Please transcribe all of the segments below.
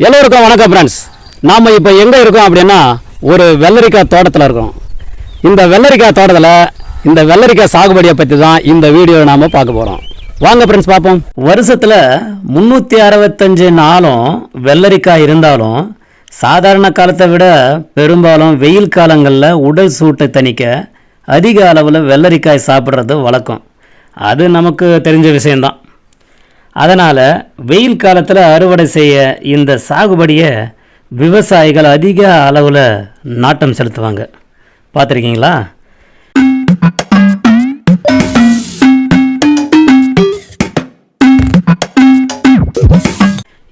எல்லோருக்கும் வணக்கம் ஃப்ரெண்ட்ஸ் நாம் இப்போ எங்கே இருக்கோம் அப்படின்னா ஒரு வெள்ளரிக்காய் தோட்டத்தில் இருக்கோம். இந்த வெள்ளரிக்காய் தோட்டத்தில் இந்த வெள்ளரிக்காய் சாகுபடியை பற்றி தான் இந்த வீடியோ நாம் பார்க்க போகிறோம் வாங்க ஃப்ரெண்ட்ஸ் பார்ப்போம். வருஷத்தில் முந்நூற்றி அறுபத்தஞ்சு நாளும் வெள்ளரிக்காய் இருந்தாலும் சாதாரண காலத்தை விட பெரும்பாலும் வெயில் காலங்களில் உடல் சூட்டை தணிக்க அதிக அளவில் வெள்ளரிக்காய் சாப்பிட்றது வழக்கம். அது நமக்கு தெரிஞ்ச விஷயந்தான் அதனால் வெயில் காலத்தில் அறுவடை செய்ய இந்த சாகுபடியை விவசாயிகள் அதிக அளவில் நாட்டம் செலுத்துவாங்க. பார்த்துருக்கீங்களா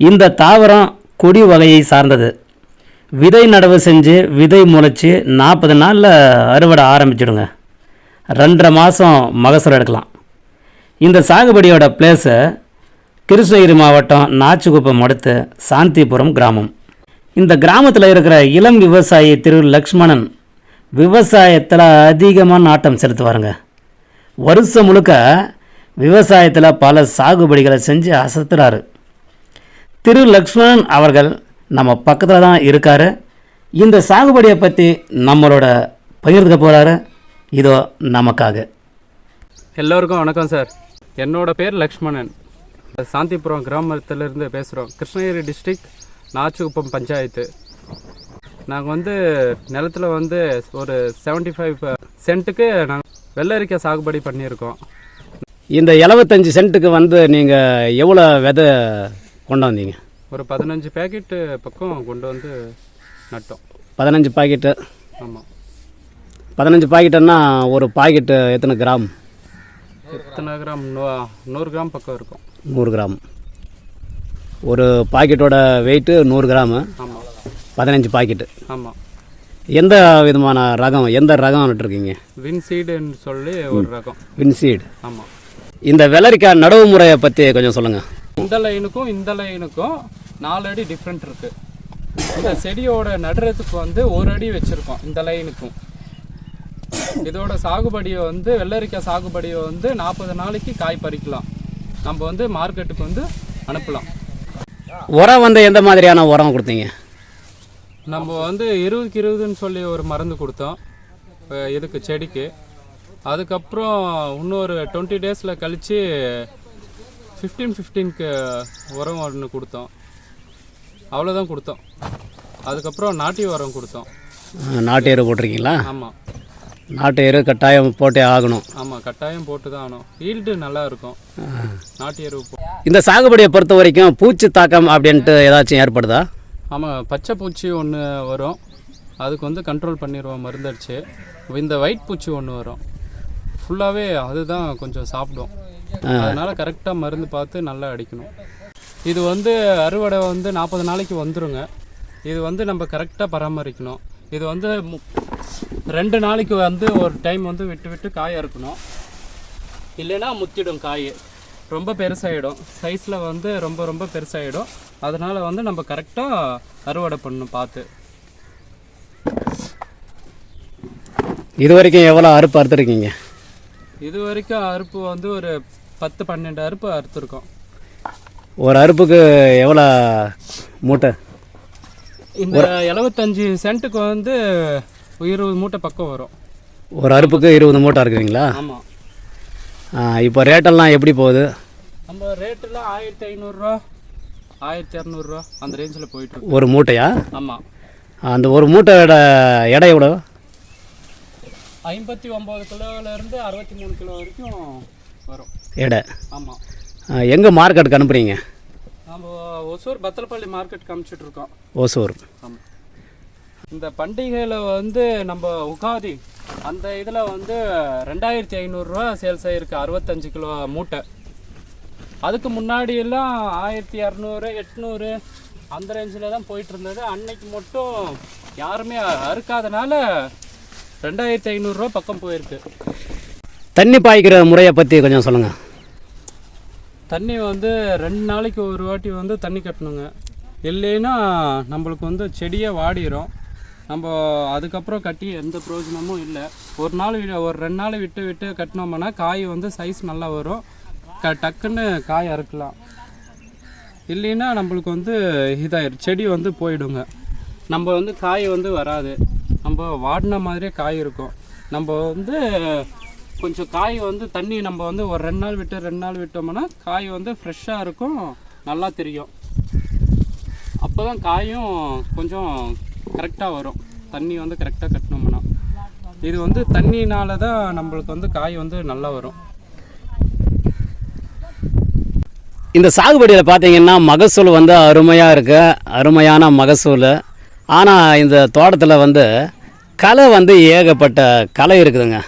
இந்த தாவரம் கொடி வகையை சார்ந்தது. விதை நடவு செஞ்சு விதை முளைச்சி நாற்பது நாளில் அறுவடை ஆரம்பிச்சிடுங்க. ரெண்டரை மாதம் மகசூல் எடுக்கலாம். இந்த சாகுபடியோட பிளேஸை கிருஷ்ணகிரி மாவட்டம் நாச்சிக்குப்பம் அடுத்து சாந்திபுரம் கிராமம். இந்த கிராமத்தில் இருக்கிற இளம் விவசாயி திரு லக்ஷ்மணன் விவசாயத்தில் அதிகமாக நாட்டம் செலுத்துவாருங்க. வருஷம் முழுக்க விவசாயத்தில் பல சாகுபடிகளை செஞ்சு அசத்துறாரு. திரு லக்ஷ்மணன் அவர்கள் நம்ம பக்கத்தில் தான் இருக்காரு. இந்த சாகுபடியை பற்றி நம்மளோட பகிர்ந்துக்க போகிறாரு இதோ நமக்காக. எல்லோருக்கும் வணக்கம் சார். என்னோட பேர் லக்ஷ்மணன். சாந்திபுரம் கிராமத்திலிருந்து பேசுகிறோம் கிருஷ்ணகிரி டிஸ்ட்ரிக்ட் நாச்சிக்குப்பம் பஞ்சாயத்து. நாங்கள் வந்து நிலத்துல வந்து ஒரு 75% ஃபைவ் சென்ட்டுக்கு நாங்கள் வெள்ளரிக்காய் சாகுபடி பண்ணியிருக்கோம். இந்த 75 சென்ட்டுக்கு வந்து நீங்கள் எவ்வளோ விதை கொண்டு வந்தீங்க? ஒரு பதினஞ்சு பேக்கெட்டு பக்கம் கொண்டு வந்து நட்டோம். பதினஞ்சு பாக்கெட்டு ஆமாம் பதினஞ்சு பாக்கெட்டுன்னா ஒரு பாக்கெட்டு எத்தனை கிராம்? எத்தனை கிராம்? நூ நூறு கிராம் பக்கம் இருக்கும். நூறு கிராம். ஒரு பாக்கெட்டோட வெயிட்டு நூறு கிராமு. ஆமாம் பதினஞ்சு பாக்கெட்டு ஆமாம் எந்த விதமான ரகம் எந்த ரகம் நட்டுருக்கீங்க? வின் சீடுன்னு சொல்லி ஒரு ரகம். வின்சீடு ஆமாம் இந்த வெள்ளரிக்காய் நடவு முறையை பற்றி கொஞ்சம் சொல்லுங்கள் இந்த லைனுக்கும் இந்த லைனுக்கும் நாலு அடி டிஃப்ரெண்ட் இருக்கு. இந்த செடியோட நடுறதுக்கு வந்து ஒரு அடி வச்சிருக்கோம் இந்த லைனுக்கும். இதோட சாகுபடியை வந்து வெள்ளரிக்காய் சாகுபடியை வந்து நாற்பது நாளைக்கு காய் பறிக்கலாம். நம்ம வந்து மார்க்கெட்டுக்கு வந்து அனுப்பலாம். உரம் வந்து எந்த மாதிரியான உரம் கொடுத்தீங்க? நம்ம வந்து இருபதுக்கு இருபதுன்னு சொல்லி ஒரு மருந்து கொடுத்தோம் இதுக்கு செடிக்கு. அதுக்கப்புறம் இன்னொரு டுவெண்ட்டி டேஸில் கழித்து ஃபிஃப்டீன் ஃபிஃப்டீனுக்கு உரம் ஒன்று கொடுத்தோம். அவ்வளோதான் கொடுத்தோம். அதுக்கப்புறம் நாட்டி உரம் கொடுத்தோம். நாட்டு எரு போட்டிருக்கீங்களா? ஆமாம் நாட்டு எரு கட்டாயம் போட்டே ஆகணும். ஆமாம் கட்டாயம் போட்டு தான் ஆகணும். ஈல்டு நல்லா இருக்கும். நாட்டு எருவு போ இந்த சாகுபடியை பொறுத்த வரைக்கும் பூச்சி தாக்கம் அப்படின்ட்டு ஏதாச்சும் ஏற்படுதா? ஆமாம் பச்சை பூச்சி ஒன்று வரும். அதுக்கு வந்து கண்ட்ரோல் பண்ணிடுவோம் மருந்தடிச்சு. இந்த ஒயிட் பூச்சி ஒன்று வரும். ஃபுல்லாகவே அதுதான் கொஞ்சம் சாப்பிடும். அதனால கரெக்டாக மருந்து பார்த்து நல்லா அடிக்கணும். இது வந்து அறுவடை வந்து நாற்பது நாளைக்கு வந்துருங்க. இது வந்து நம்ம கரெக்டாக பராமரிக்கணும். இது வந்து மு- ரெண்டு நாளைக்கு வந்து ஒரு டைம் வந்து விட்டு விட்டு காய இருக்கணும் இல்லைன்னா முத்திடும் காய். ரொம்ப பெருசாகிடும் சைஸில் வந்து ரொம்ப ரொம்ப பெருசாகிடும் அதனால் வந்து நம்ம கரெக்டாக அறுவடை பண்ணணும் பார்த்து. இது வரைக்கும் எவ்வளோ அறுப்பு அறுத்துருக்கீங்க? இது வரைக்கும் அறுப்பு வந்து ஒரு பத்து பன்னெண்டு அறுப்பு அறுத்துருக்கோம். ஒரு அறுப்புக்கு எவ்வளோ மூட்டை? இந்த எழுபத்தஞ்சு சென்ட்டுக்கு வந்து இருபது மூட்டை பக்கம் வரும். ஒரு அறுப்புக்கு இருபது மூட்டை இருக்குதுங்களா? ஆமாம் இப்போ ரேட்டெல்லாம் எப்படி போகுது? நம்ம ரேட்டெல்லாம் ஆயிரத்தி ஐநூறுரூவா ஆயிரத்தி இரநூறுவா அந்த ரேஞ்சில் போயிட்டுருக்கு ஒரு மூட்டையா? ஆமாம் அந்த ஒரு மூட்டையோட எடை எவ்வளோ ஐம்பத்தி ஒம்பது கிலோவிலேருந்து அறுபத்தி மூணு கிலோ வரைக்கும் வரும். எடை. ஆமாம் எங்கே மார்க்கெட்டுக்கு அனுப்புறீங்க? நம்ம ஒசூர் பத்தலப்பள்ளி மார்க்கெட் காமிச்சிட்டு இருக்கோம் ஓசூர். ஆமாம் இந்த பண்டிகையில் வந்து நம்ம உகாதி அந்த இதில் வந்து ரெண்டாயிரத்தி ஐநூறுரூவா சேல்ஸ் ஆகிருக்கு அறுபத்தஞ்சு கிலோ மூட்டை. அதுக்கு முன்னாடி எல்லாம் ஆயிரத்தி இரநூறு எட்நூறு அந்த ரேஞ்சில் தான் போயிட்டு இருந்தது. அன்னைக்கு மட்டும் யாருமே அறுக்காதனால ரெண்டாயிரத்தி ஐநூறுரூவா பக்கம் போயிருக்கு. தண்ணி பாய்க்கிற முறையை பற்றி கொஞ்சம் சொல்லுங்கள் தண்ணி வந்து ரெண்டு நாளைக்கு ஒரு வாட்டி வந்து தண்ணி கட்டணுங்க. இல்லைன்னா நம்மளுக்கு வந்து செடியே வாடிரும். நம்ம அதுக்கப்புறம் கட்டி எந்த பிரயோஜனமும் இல்லை. ஒரு நாள் ஒரு ரெண்டு நாள் விட்டு விட்டு கட்டினோம்னா காய் வந்து சைஸ் நல்லா வரும். க டக்குன்னு காய் அறுக்கலாம். இல்லைன்னா நம்மளுக்கு வந்து இதாயிடும் செடி வந்து போயிடுங்க. நம்ம வந்து காய் வந்து வராது. நம்ம வாடின மாதிரியே காய் இருக்கும். நம்ம வந்து கொஞ்சம் காய் வந்து தண்ணி நம்ம வந்து ஒரு ரெண்டு நாள் விட்டு ரெண்டு நாள் விட்டோம்னா காய் வந்து ஃப்ரெஷ்ஷாக இருக்கும் நல்லா தெரியும். அப்போ தான் காயும் கொஞ்சம் கரெக்டாக வரும். தண்ணி வந்து கரெக்டாக கட்டினோம்னா இது வந்து தண்ணினால தான் நம்மளுக்கு வந்து காய் வந்து நல்லா வரும். இந்த சாகுபடியில் பார்த்தீங்கன்னா மகசூல் வந்து அருமையாக இருக்கு. அருமையான மகசூல். ஆனால் இந்த தோட்டத்தில் வந்து கலை வந்து ஏகப்பட்ட கலை இருக்குதுங்க.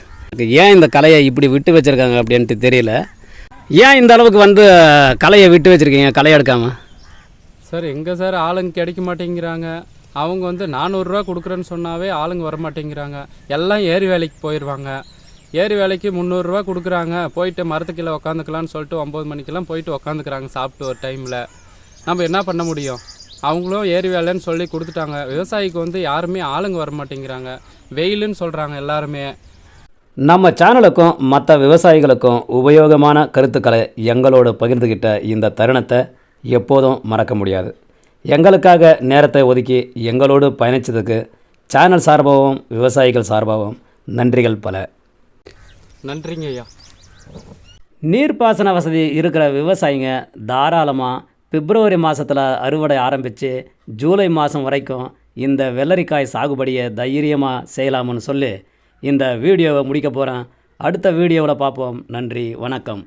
ஏன் இந்த கலையை இப்படி விட்டு வச்சுருக்காங்க அப்படின்ட்டு தெரியல. ஏன் இந்த அளவுக்கு வந்து கலையை விட்டு வச்சுருக்கீங்க களை எடுக்காமல் சார் எங்கே சார் ஆளுங்க கிடைக்க மாட்டேங்கிறாங்க. அவங்க வந்து நானூறுரூவா கொடுக்குறேன்னு சொன்னாவே ஆளுங்க வர மாட்டேங்கிறாங்க. எல்லாம் ஏரி வேலைக்கு போயிடுவாங்க ஏரி வேலைக்கு முந்நூறுரூவா கொடுக்குறாங்க. போயிட்டு மரத்துக்கீழே உக்காந்துக்கலாம்னு சொல்லிட்டு ஒம்பது மணிக்கெல்லாம் போயிட்டு உக்காந்துக்கிறாங்க சாப்பிட்டு ஒரு டைமில் நம்ம என்ன பண்ண முடியும்? அவங்களும் ஏரி வேலைன்னு சொல்லி கொடுத்துட்டாங்க. விவசாயிக்கு வந்து யாருமே ஆளுங்க வர மாட்டேங்கிறாங்க. வெயிலுன்னு சொல்கிறாங்க எல்லாருமே. நம்ம சேனலுக்கும் மற்ற விவசாயிகளுக்கும் உபயோகமான கருத்துக்களை எங்களோடு பகிர்ந்துக்கிட்ட இந்த தருணத்தை எப்போதும் மறக்க முடியாது. எங்களுக்காக நேரத்தை ஒதுக்கி எங்களோடு பயணித்ததுக்கு சேனல் சார்பாகவும் விவசாயிகள் சார்பாகவும் நன்றிகள் பல. நன்றிங்க ஐயா. நீர்ப்பாசன வசதி இருக்கிற விவசாயிங்க தாராளமாக பிப்ரவரி மாதத்தில் அறுவடை ஆரம்பித்து ஜூலை மாதம் வரைக்கும் இந்த வெள்ளரிக்காய் சாகுபடியை தைரியமாக செய்யலாம்னு சொல்லி இந்த வீடியோவை முடிக்க போகிறேன் அடுத்த வீடியோவில் பார்ப்போம். நன்றி வணக்கம்.